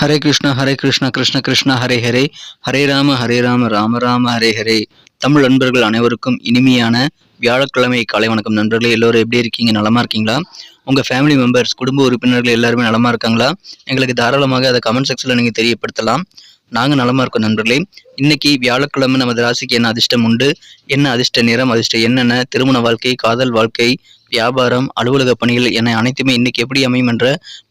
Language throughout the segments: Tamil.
ஹரே கிருஷ்ணா ஹரே கிருஷ்ணா கிருஷ்ண கிருஷ்ணா ஹரே ஹரே. ஹரே ராம ஹரே ராம ராம ராம ஹரே ஹரே. தமிழ் நண்பர்கள் அனைவருக்கும் இனிமையான வியாழக்கிழமை காலை வணக்கம். நண்பர்களே எல்லோரும் எப்படி இருக்கீங்க? நலமா இருக்கீங்களா? உங்க ஃபேமிலி மெம்பர்ஸ் குடும்ப உறுப்பினர்கள் எல்லாருமே நலமா இருக்காங்களா? எங்களுக்கு தாராளமாக அதை கமெண்ட் செக்ஷன்ல நீங்க தெரியப்படுத்தலாம். நாங்கள் நலமா இருக்கோம் நண்பர்களே. இன்னைக்கு வியாழக்கிழமை நமது ராசிக்கு என்ன அதிர்ஷ்டம் உண்டு? என்ன அதிர்ஷ்ட நிறம் அதிர்ஷ்ட என்னென்ன திருமண வாழ்க்கை காதல் வாழ்க்கை வியாபாரம் அலுவலக பணிகள் என அனைத்துமே இன்னைக்கு எப்படி அமையும் என்ற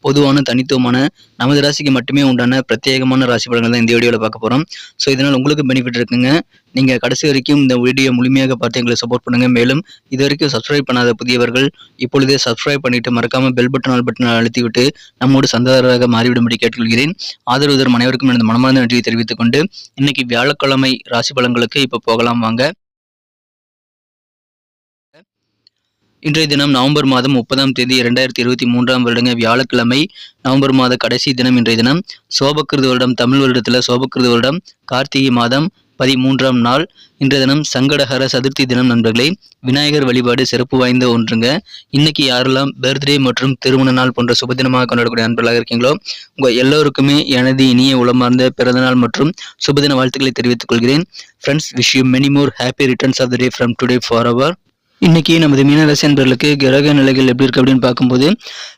பொதுவான தனித்துவமான நமது ராசிக்கு மட்டுமே உண்டான பிரத்யேகமான ராசி பலன்கள் தான் இந்த வீடியோவில் பார்க்க போகிறோம் ஸோ இதனால் உங்களுக்கு பெனிஃபிட் இருக்குங்க. நீங்கள் கடைசி வரைக்கும் இந்த வீடியோ முழுமையாக பார்த்து எங்களை சப்போர்ட் பண்ணுங்கள் மேலும் இது வரைக்கும் சப்ஸ்கிரைப் பண்ணாத புதியவர்கள் இப்பொழுதே சப்ஸ்கிரைப் பண்ணிட்டு மறக்காமல் பெல் பட்டன் ஆல் பட்டன் அழுத்திவிட்டு நம்மோடு சந்தாதாரராக மாறிவிடும்படி கேட்டுக்கொள்கிறேன். ஆதரவு தரும் அனைவருக்கும் எனது மனமார்ந்த நன்றியை தெரிவித்துக் கொண்டு இன்னைக்கு வியாழக்கிழமை ராசி பலன்களுக்கு இப்போ போகலாம் வாங்க. இன்றைய தினம் நவம்பர் மாதம் முப்பதாம் தேதி இரண்டாயிரத்தி இருபத்தி மூன்றாம் வருடங்க வியாழக்கிழமை. நவம்பர் மாத கடைசி தினம் இன்றைய தினம். சோபக்கிருது வருடம் தமிழ் வருடத்தில் சோபக்கிருது வருடம் கார்த்திகை மாதம் பதிமூன்றாம் நாள். இன்றைய தினம் சங்கடஹர சதுர்த்தி தினம் நண்பர்களே. விநாயகர் வழிபாடு சிறப்பு வாய்ந்த ஒன்றுங்க. இன்னைக்கு யாரெல்லாம் பர்த்டே மற்றும் திருமண நாள் போன்ற சுபதினமாக கொண்டாடக்கூடிய நண்பர்களாக இருக்கீங்களோ உங்கள் எல்லோருக்குமே எனது இனிய உளமார்ந்த பிறந்தநாள் மற்றும் சுபதின வாழ்த்துக்களை தெரிவித்துக் கொள்கிறேன். Friends wish you many more happy returns of the day from today for our இன்னைக்கு நமது மீனராசி என்பவர்களுக்கு கிரக நிலைகள் எப்படி இருக்கு அப்படின்னு பார்க்கும்போது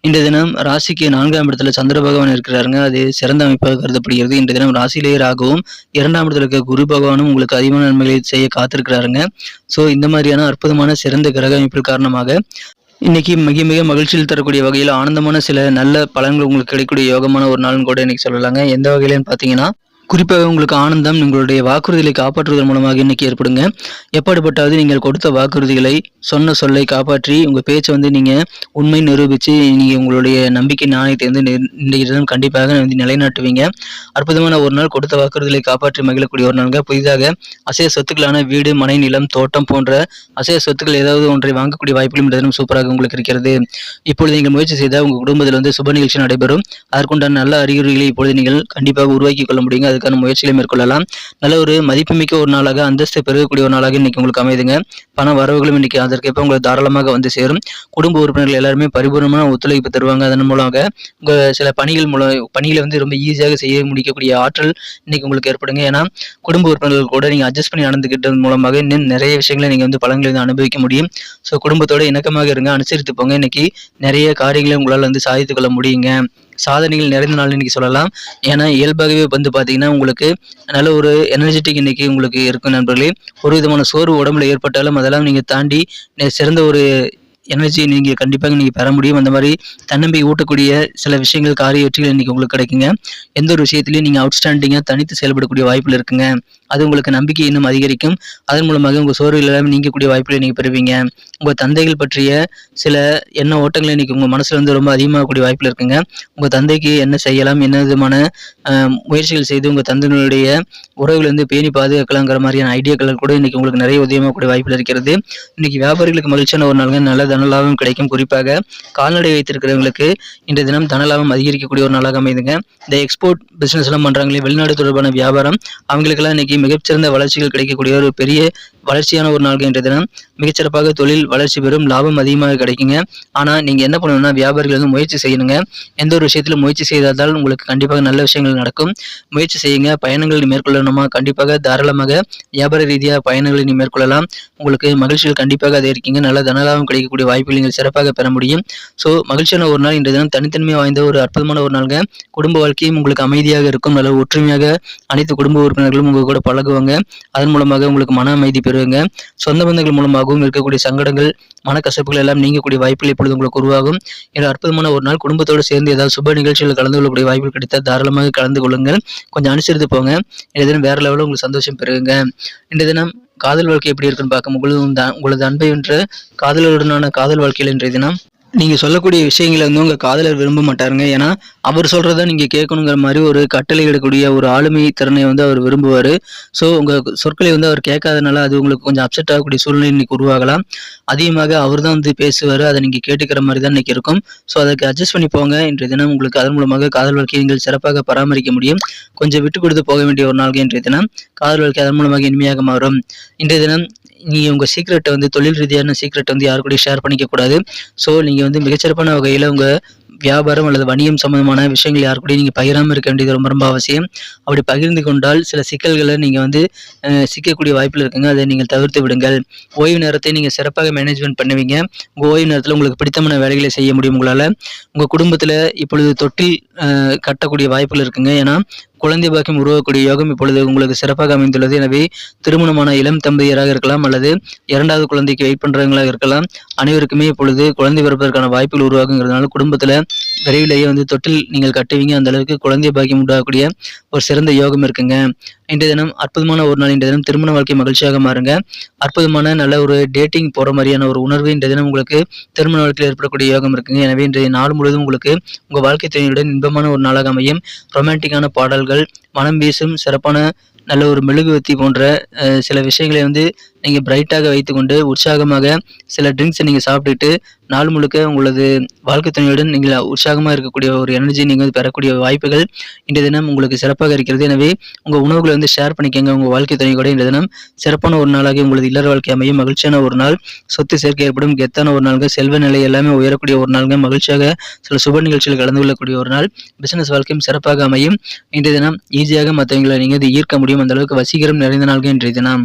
இந்த தினம் ராசிக்கு நான்காம் இடத்துல சந்திர பகவான் இருக்கிறாருங்க. அது சிறந்த அமைப்பாக கருதப்படுகிறது. இந்த தினம் ராசியிலேயே ராகவும் இரண்டாம் இடத்துல இருக்க குரு பகவானும் உங்களுக்கு அதிகமான நன்மைகளை செய்ய காத்திருக்கிறாருங்க. ஸோ இந்த மாதிரியான அற்புதமான சிறந்த கிரக அமைப்பில் காரணமாக இன்னைக்கு மிக மிக மகிழ்ச்சியில் தரக்கூடிய வகையில் ஆனந்தமான சில நல்ல பலன்கள் உங்களுக்கு கிடைக்கக்கூடிய யோகமான ஒரு நாள்னு கூட இன்னைக்கு சொல்லலாங்க. எந்த வகையிலன்னு பார்த்தீங்கன்னா குறிப்பாக உங்களுக்கு ஆனந்தம் உங்களுடைய வாக்குறுதிகளை காப்பாற்றுவதன் மூலமாக இன்னைக்கு ஏற்படுங்க. எப்பாடுபட்டாவது நீங்கள் கொடுத்த வாக்குறுதிகளை சொன்ன சொல்லை காப்பாற்றி உங்கள் பேச்சை வந்து நீங்கள் உண்மை நிரூபித்து நீங்கள் உங்களுடைய நம்பிக்கை நாணயத்தை வந்து இன்றைய தினம் கண்டிப்பாக வந்து நிலைநாட்டுவீங்க. அற்புதமான ஒரு நாள் கொடுத்த வாக்குறுதிகளை காப்பாற்றி மகிழக்கூடிய ஒரு நாளுங்க. புதிதாக அசைய சொத்துக்களான வீடு மனை நிலம் தோட்டம் போன்ற அசைய சொத்துக்கள் ஏதாவது ஒன்றை வாங்கக்கூடிய வாய்ப்புகளும் இந்த தினம் சூப்பராக உங்களுக்கு இருக்கிறது. இப்பொழுது நீங்கள் முயற்சி செய்தால் உங்கள் குடும்பத்தில் வந்து சுப நிகழ்ச்சி நடைபெறும். அதற்குண்டான நல்ல அறிகுறிகளை இப்பொழுது நீங்கள் கண்டிப்பாக உருவாக்கி கொள்ள முடியுங்க. அதுக்கான முயற்சிகளை மேற்கொள்ளலாம். நல்ல ஒரு மதிப்புமிக்க ஒரு நாளாக அந்தஸ்து பெருகக்கூடிய ஒரு நாளாக இன்னைக்கு உங்களுக்கு அமைதுங்க. பண வரவுகளும் இன்னைக்கு அதற்கேற்ப உங்களுக்கு தாராளமாக வந்து சேரும். குடும்ப உறுப்பினர்கள் எல்லாருமே பரிபூர்ணமான ஒத்துழைப்பு தருவாங்க. அதன் மூலமாக உங்கள் சில பணிகள் மூலம் பணிகளை வந்து ரொம்ப ஈஸியாக செய்ய முடிக்கக்கூடிய ஆற்றல் இன்னைக்கு உங்களுக்கு ஏற்படுங்க. ஏன்னா குடும்ப உறுப்பினர்கள் கூட நீங்கள் அட்ஜஸ்ட் பண்ணி நடந்துக்கிட்டது மூலமாக இன்னும் நிறைய விஷயங்களை நீங்கள் வந்து பலன்களை வந்து அனுபவிக்க முடியும். ஸோ குடும்பத்தோட இணக்கமாக இருங்க அனுசரித்து போங்க. இன்னைக்கு நிறைய காரியங்களை உங்களால் வந்து சாதித்து கொள்ள முடியுங்க. சாதனைகள் நிறைந்த நாள் இன்னைக்கு சொல்லலாம். ஏன்னா இயல்பாகவே வந்து பார்த்தீங்கன்னா உங்களுக்கு நல்ல ஒரு எனர்ஜெட்டிக் இன்னைக்கு உங்களுக்கு இருக்கும் நண்பர்களே. ஒரு விதமான சோர்வு உடம்புல ஏற்பட்டாலும் அதெல்லாம் நீங்கள் தாண்டி சிறந்த ஒரு எனர்ஜி நீங்கள் கண்டிப்பாக நீங்கள் பெற முடியும். அந்த மாதிரி தன்னம்பிக்கை ஊட்டக்கூடிய சில விஷயங்கள் காரிய வெற்றிகள் இன்றைக்கி உங்களுக்கு கிடைக்குங்க. எந்த ஒரு விஷயத்துலையும் நீங்கள் அவுட்ஸ்டாண்டிங்காக தனித்து செயல்படக்கூடிய வாய்ப்பில் இருக்குங்க. அது உங்களுக்கு நம்பிக்கை இன்னும் அதிகரிக்கும். அதன் மூலமாக உங்கள் சோர்வு எல்லாம் நீங்கக்கூடிய வாய்ப்புகளை நீங்கள் பெறுவீங்க. உங்கள் தந்தைகள் பற்றிய சில எண்ண ஓட்டங்களை இன்றைக்கி உங்கள் மனசில் வந்து ரொம்ப அதிகமாகக்கூடிய வாய்ப்பில் இருக்குங்க. உங்கள் தந்தைக்கு என்ன செய்யலாம் என்ன விதமான முயற்சிகள் செய்து உங்கள் தந்தையினுடைய உறவுகள் வந்து பேணி பாதுகாக்கலாங்கிற மாதிரியான ஐடியாக்கள் கூட இன்றைக்கி உங்களுக்கு நிறைய உதயமாகக்கூடிய வாய்ப்பில் இருக்கிறது. இன்றைக்கி வியாபாரிகளுக்கு மகிழ்ச்சியான ஒரு நாளுங்க. நல்ல தனலாபம் கிடைக்கும். குறிப்பாக கால்நடை வைத்திருக்கிறவங்களுக்கு இன்றைய தினம் தனலாபம் அதிகரிக்கக்கூடிய ஒரு நாளாக அமைதுங்க. இந்த எக்ஸ்போர்ட் பிஸ்னஸ்லாம் எல்லாம் வெளிநாடு தொடர்பான வியாபாரம். அவங்களுக்கெல்லாம் இன்னைக்கு மிகச்சிறந்த வளர்ச்சிகள் கிடைக்கக்கூடிய ஒரு பெரிய வளர்ச்சியான ஒரு நாள் என்ற தினம். மிகச்சிறப்பாக தொழில் வளர்ச்சி பெறும் லாபம் அதிகமாக கிடைக்குங்க. ஆனால் நீங்கள் என்ன பண்ணணும்னா வியாபாரிகள் வந்து முயற்சி செய்யணுங்க. எந்த ஒரு விஷயத்தில் முயற்சி செய்தால் உங்களுக்கு கண்டிப்பாக நல்ல விஷயங்கள் நடக்கும். முயற்சி செய்யுங்க. பயணங்கள் மேற்கொள்ளணுமா? கண்டிப்பாக தாராளமாக வியாபார ரீதியாக பயணங்களை நீ மேற்கொள்ளலாம். உங்களுக்கு மகிழ்ச்சிகள் கண்டிப்பாக அதை இருக்கீங்க நல்ல தனலாபம் கிடைக்கக்கூடிய வாய்ப்புகள் நீங்கள் சிறப்பாக பெற முடியும். ஸோ மகிழ்ச்சியான ஒரு நாள் இன்றைய தினம். தனித்தன்மை வாய்ந்த ஒரு அற்புதமான ஒரு நாள்ங்க. குடும்ப வாழ்க்கையும் உங்களுக்கு அமைதியாக இருக்கும். நல்ல ஒற்றுமையாக அனைத்து குடும்ப உறுப்பினர்களும் உங்கள் கூட பழகுவாங்க. அதன் மூலமாக உங்களுக்கு மன அமைதி பெறுவாங்க. சொந்த பந்தங்கள் மூலமாகவும் இருக்கக்கூடிய சங்கடங்கள் மனக்கசப்புகள் எல்லாம் நீங்கக்கூடிய வாய்ப்புகள் இப்பொழுது உங்களுக்கு உருவாகும். இது அற்புதமான ஒரு நாள் குடும்பத்தோடு சேர்ந்து ஏதாவது சுப நிகழ்ச்சியில் கலந்து கொள்ளக்கூடிய வாய்ப்புகள் கிடைத்தால் தாராளமாக கலந்து கொள்ளுங்கள். கொஞ்சம் அனுசரித்து போங்க. இந்த தினம் வேற லெவலில் உங்களுக்கு சந்தோஷம் பெறுங்க இந்த தினம் காதல் வாழ்க்கை எப்படி இருக்குன்னு பார்க்கும் உங்களது உங்களது அன்பை என்ற காதலருடனான காதல் வாழ்க்கையில் இன்றைய தினம் நீங்கள் சொல்லக்கூடிய விஷயங்களை வந்து உங்கள் காதலர் விரும்ப மாட்டாருங்க. ஏன்னா அவர் சொல்கிறத நீங்கள் கேட்கணுங்கிற மாதிரி ஒரு கட்டளை இடக்கூடிய ஒரு ஆளுமை திறனை வந்து அவர் விரும்புவார். ஸோ உங்கள் சொற்களை வந்து அவர் கேட்காதனால அது உங்களுக்கு கொஞ்சம் அப்செட் ஆகக்கூடிய சூழ்நிலை இன்னைக்கு உருவாகலாம். அதிகமாக அவர் தான் வந்து பேசுவார். அதை நீங்கள் கேட்டுக்கிற மாதிரி தான் இன்னைக்கு இருக்கும். ஸோ அதற்கு அட்ஜஸ்ட் பண்ணி போங்க. இன்றைய தினம் உங்களுக்கு அதன் மூலமாக காதல் வாழ்க்கையை நீங்கள் சிறப்பாக பராமரிக்க முடியும். கொஞ்சம் விட்டு கொடுத்து போக வேண்டிய ஒரு நாள் இன்றைய தினம். காதல் வாழ்க்கை அதன் மூலமாக இனிமையாக மாறும். இன்றைய தினம் நீங்கள் உங்கள் சீக்ரெட்டை வந்து தொழில் ரீதியான சீக்ரெட் வந்து யாரு கூடயும் ஷேர் பண்ணிக்க கூடாது ஸோ நீங்கள் வந்து மிகச்சிறப்பான வகையில் உங்கள் வியாபாரம் அல்லது வணிகம் சம்பந்தமான விஷயங்கள் யாரு கூட நீங்கள் பகிராமல் இருக்க வேண்டியது ரொம்ப ரொம்ப அவசியம். அப்படி பகிர்ந்து கொண்டால் சில சிக்கல்களை நீங்கள் வந்து சிக்கக்கூடிய வாய்ப்பில் இருக்குங்க. அதை நீங்கள் தவிர்த்து விடுங்கள். ஓய்வு நேரத்தை நீங்கள் சிறப்பாக மேனேஜ்மெண்ட் பண்ணுவீங்க. உங்கள் ஓய்வு நேரத்தில் உங்களுக்கு பிடித்தமான வேலைகளை செய்ய முடியும் உங்களால். உங்கள் குடும்பத்தில் இப்பொழுது தொட்டில் கட்டக்கூடிய வாய்ப்புகள் இருக்குங்க. ஏன்னா குழந்தை பாக்கியம் உருவாக்கக்கூடிய யோகம் இப்பொழுது உங்களுக்கு சிறப்பாக அமைந்துள்ளது. எனவே திருமணமான இளம் தம்பதியராக இருக்கலாம் அல்லது இரண்டாவது குழந்தைக்கு வெயிட் பண்ணுறவங்களாக இருக்கலாம். அனைவருக்குமே இப்பொழுது குழந்தை பிறப்பதற்கான வாய்ப்புகள் உருவாகுங்கிறதுனால குடும்பத்தில் விரைவிலேயே வந்து தொட்டில் நீங்கள் கட்டுவீங்க. அந்த அளவுக்கு குழந்தை பாக்கியம் உண்டாகக்கூடிய ஒரு சிறந்த யோகம் இருக்குங்க. இன்றைய தினம் அற்புதமான ஒரு நாள். இன்றைய தினம் திருமண வாழ்க்கை மகிழ்ச்சியாக மாறுங்க. அற்புதமான நல்ல ஒரு டேட்டிங் போகிற மாதிரியான ஒரு உணர்வு இன்றைய தினம் உங்களுக்கு திருமண வாழ்க்கையில் ஏற்படக்கூடிய யோகம் இருக்குங்க. எனவே இன்றைய நாள் முழுவதும் உங்களுக்கு உங்கள் வாழ்க்கை துணையுடன் இன்பமான ஒரு நாளாக அமையும். ரொமான்டிக்கான பாடல்கள் மனம் வீசும் சிறப்பான நல்ல ஒரு மெழுகுவர்த்தி போன்ற சில விஷயங்களை வந்து நீங்கள் பிரைட்டாக வைத்துக்கொண்டு உற்சாகமாக சில ட்ரிங்க்ஸை நீங்கள் சாப்பிட்டுட்டு நாள் முழுக்க உங்களது வாழ்க்கை துணையுடன் நீங்கள் உற்சாகமாக இருக்கக்கூடிய ஒரு எனர்ஜி நீங்கள் வந்து பெறக்கூடிய வாய்ப்புகள் இன்றைய தினம் உங்களுக்கு சிறப்பாக இருக்கிறது. எனவே உங்கள் உணவுகளை வந்து ஷேர் பண்ணிக்கோங்க. உங்கள் வாழ்க்கை துணை கூட இன்றைய தினம் சிறப்பான ஒரு நாளாக உங்களது இல்லற வாழ்க்கை அமையும். மகிழ்ச்சியான ஒரு நாள் சொத்து சேர்க்கை ஏற்படும். கெத்தான ஒரு நாளுங்க செல்வ நிலை எல்லாமே உயரக்கூடிய ஒரு நாளுங்க. மகிழ்ச்சியாக சில சுப நிகழ்ச்சிகள் கலந்து கொள்ளக்கூடிய ஒரு நாள். பிசினஸ் வாழ்க்கையும் சிறப்பாக அமையும். இன்றைய தினம் ஈஸியாக மற்றவங்களை நீங்கள் இது ஈர்க்க முடியும். அந்த அளவுக்கு வசீகரம் நிறைந்த நாள்கள் இன்றைய தினம்.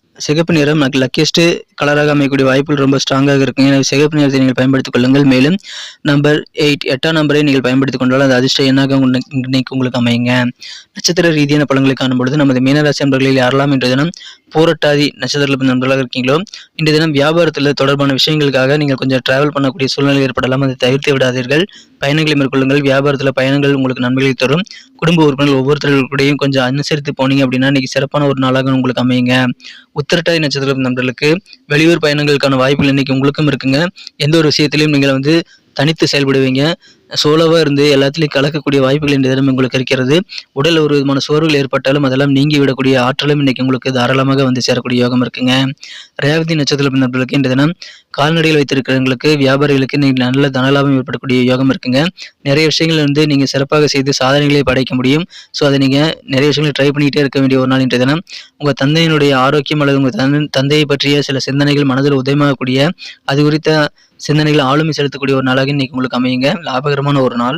சிகப்பு நிறம் லக்கியஸ்ட் கலராக அமையக்கூடிய வாய்ப்புகள் ரொம்ப ஸ்ட்ராங்காக இருக்கும் எனவே சிகப்பு நிறத்தை நீங்கள் பயன்படுத்திக் கொள்ளுங்கள். மேலும் நம்பர் எயிட் எட்டாம் நம்பரை நீங்கள் பயன்படுத்திக் கொண்டால் அது அதிர்ஷ்ட எண்ணாக இன்னைக்கு உங்களுக்கு அமையுங்க. நட்சத்திர ரீதியான பலன்களை காணும்பொழுது நமது மீனராசி நண்பர்களில் யாரெல்லாம் இன்றைய தினம் பூரட்டாதி நட்சத்திரத்தில் நண்பர்களாக இருக்கீங்களோ இன்றைய தினம் வியாபாரத்தில் தொடர்பான விஷயங்களுக்காக நீங்கள் கொஞ்சம் டிராவல் பண்ணக்கூடிய சூழ்நிலை ஏற்படலாம். அதை தவிர்த்து விடாதீர்கள். பயணங்களை மேற்கொள்ளுங்கள். வியாபாரத்தில் பயணங்கள் உங்களுக்கு நன்மைகளை தரும். குடும்ப உறுப்பினர்கள் ஒவ்வொருத்தர்களுடையும் கொஞ்சம் அனுசரித்து போனீங்க அப்படின்னா இன்னைக்கு சிறப்பான ஒரு நாளாக உங்களுக்கு அமையுங்க. உத்திரட்டாதி நட்சத்திரம் நண்பர்களுக்கு வெளியூர் பயணங்களுக்கான வாய்ப்புகள் இன்னைக்கு உங்களுக்கும் இருக்குங்க. எந்த ஒரு விஷயத்திலையும் நீங்கள் வந்து தனித்து செயல்படுவீங்க. சோலோவாக இருந்து எல்லாத்துலேயும் கலக்கக்கூடிய வாய்ப்புகள் இந்த தினம் உங்களுக்கு இருக்கிறது. உடல் ஒரு விதமான சோர்வுகள் ஏற்பட்டாலும் அதெல்லாம் நீங்கி விடக்கூடிய ஆற்றலும் இன்னைக்கு உங்களுக்கு தாராளமாக வந்து சேரக்கூடிய யோகம் இருக்குங்க. ரேவதி நட்சத்திர பின்னர்களுக்கு இந்த தினம் கால்நடைகள் வைத்திருக்கிறவங்களுக்கு வியாபாரிகளுக்கு இன்னைக்கு நல்ல தனலாபம் ஏற்படக்கூடிய யோகம் இருக்குங்க. நிறைய விஷயங்கள் வந்து நீங்கள் சிறப்பாக செய்து சாதனைகளை படைக்க முடியும். ஸோ அதை நீங்கள் நிறைய விஷயங்களை ட்ரை பண்ணிக்கிட்டே இருக்க வேண்டிய ஒரு நாள் இன்றைய தினம். உங்கள் தந்தையினுடைய ஆரோக்கியம் அல்லது உங்கள் தந்தை தந்தையை பற்றிய சில சிந்தனைகள் மனதில் உதயமாகக்கூடிய அது குறித்த சிந்தனைகள் ஆளுமை செலுத்தக்கூடிய ஒரு நாளாக இன்னைக்கு உங்களுக்கு அமையுங்க. லாபகரமான ஒரு நாள்.